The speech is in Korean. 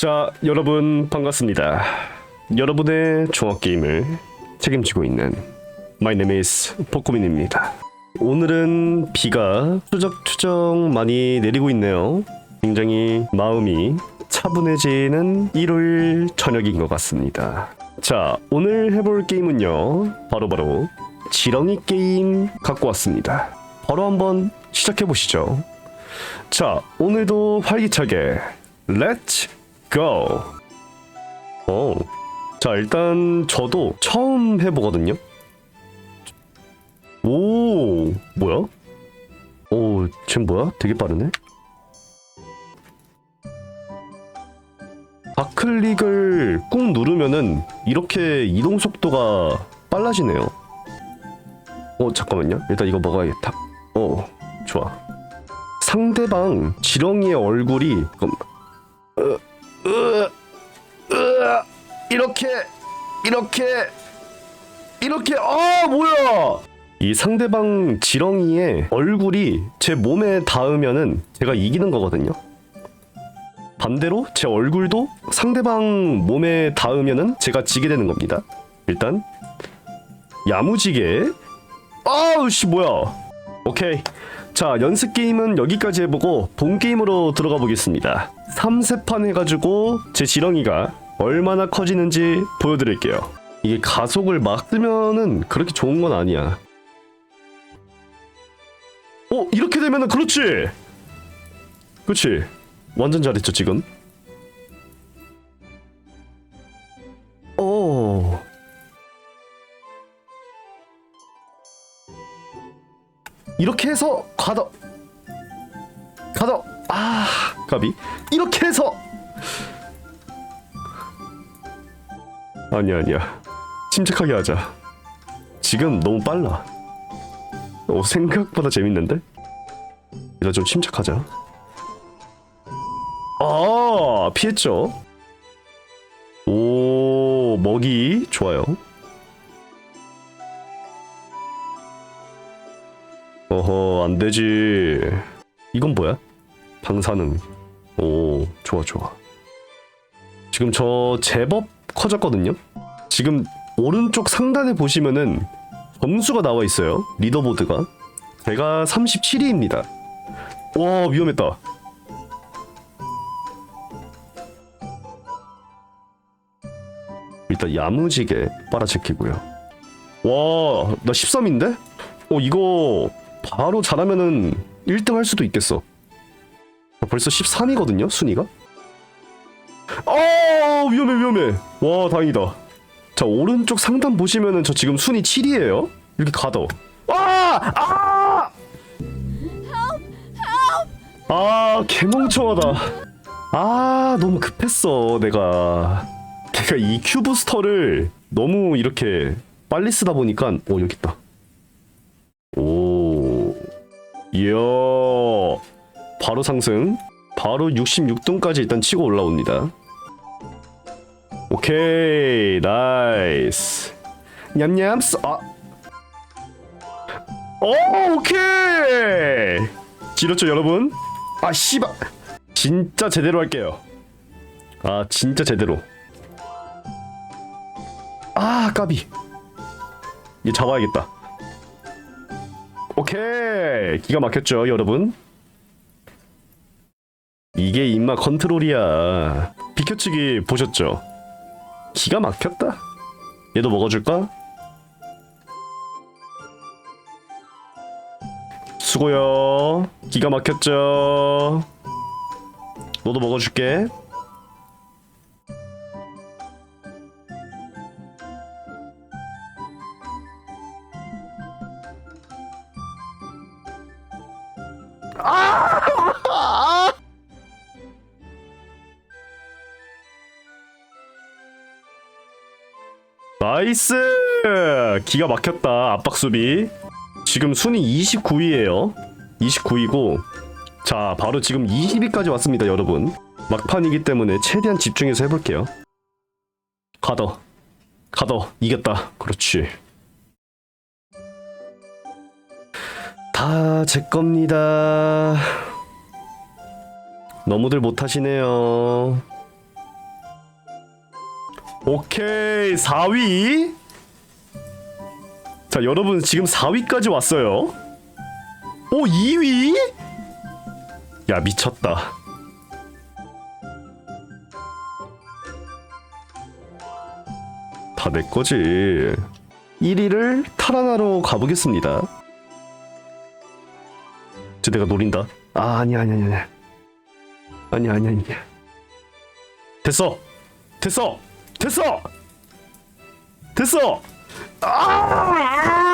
자, 여러분 반갑습니다. 여러분의 종합 게임을 책임지고 있는 name is 포코민입니다. 오늘은 비가 추적추적 많이 내리고 있네요. 굉장히 마음이 차분해지는 일요일 저녁인 것 같습니다. 자, 오늘 해볼 게임은요. 바로바로 지렁이 게임 갖고 왔습니다. 바로 한번 시작해 보시죠. 자, 오늘도 활기차게 렛츠 고! 어. 자, 일단 저도 처음 해보거든요. 오, 뭐야? 오, 쟤 뭐야? 되게 빠르네. 좌클릭을 꾹 누르면은 이렇게 이동 속도가 빨라지네요. 어, 잠깐만요. 일단 이거 먹어야겠다. 어, 좋아. 상대방 지렁이의 얼굴이 잠깐만. 으, 으, 이렇게 이렇게 이렇게 아 뭐야! 이 상대방 지렁이의 얼굴이 제 몸에 닿으면은 제가 이기는 거거든요. 반대로 제 얼굴도 상대방 몸에 닿으면은 제가 지게 되는 겁니다. 일단 야무지게. 아우 씨 뭐야! 오케이. 자 연습 게임은 여기까지 해보고 본 게임으로 들어가 보겠습니다. 3세판 해가지고 제 지렁이가 얼마나 커지는지 보여드릴게요. 이게 가속을 막 쓰면은 그렇게 좋은 건 아니야. 어 이렇게 되면은 그렇지! 그렇지 완전 잘했죠 지금? 어. 이렇게 해서 가다 가다 아 가비 이렇게 해서 아니야 아니야. 침착하게 하자. 지금 너무 빨라. 어, 생각보다 재밌는데? 일단 좀 침착하자. 아 피했죠? 오 먹이. 좋아요. 어허 안 되지. 이건 뭐야? 방사능. 오 좋아 좋아. 지금 저 제법 커졌거든요. 지금 오른쪽 상단에 보시면은 점수가 나와 있어요 리더보드가. 제가 37위입니다. 와 위험했다. 일단 야무지게 빨아치키고요. 와 나 13인데? 어 이거 바로 잘하면은 1등 할 수도 있겠어. 벌써 13이거든요 순위가 아 위험해 위험해. 와 다행이다. 자 오른쪽 상단 보시면은 저 지금 순위 7이에요. 이렇게 가더 아! 아! 아 개멍청하다. 아 너무 급했어 내가. 내가 이 큐브스터를 너무 이렇게 빨리 쓰다 보니까 오 여기 있다. 오. 이야. 바로 상승. 바로 66등까지 일단 치고 올라옵니다 오케이 나이스. 냠냠스 아. 오, 오케이! 지렸죠 여러분? 아 씨발 진짜 제대로 할게요. 아 진짜 제대로. 아 까비. 얘 잡아야겠다. 오케이! 기가 막혔죠 여러분? 이게 입맛 컨트롤이야. 비켜치기 보셨죠 기가 막혔다. 얘도 먹어줄까? 수고요. 기가 막혔죠? 너도 먹어줄게 나이스! 기가 막혔다 압박 수비. 지금 순위 29위에요. 29위고. 자 바로 지금 20위까지 왔습니다 여러분. 막판이기 때문에 최대한 집중해서 해볼게요. 가더. 가더. 이겼다. 그렇지. 다 제 겁니다. 너무들 못하시네요 오케이 4위. 자 여러분 지금 4위까지 왔어요. 오 2위? 야 미쳤다. 다 내 거지. 1위를 탈환하러 가보겠습니다. 저 내가 노린다. 아 아니야 아니야 아니야. 아니야 아니야 아니야. 됐어. 됐어 됐어! 됐어! 아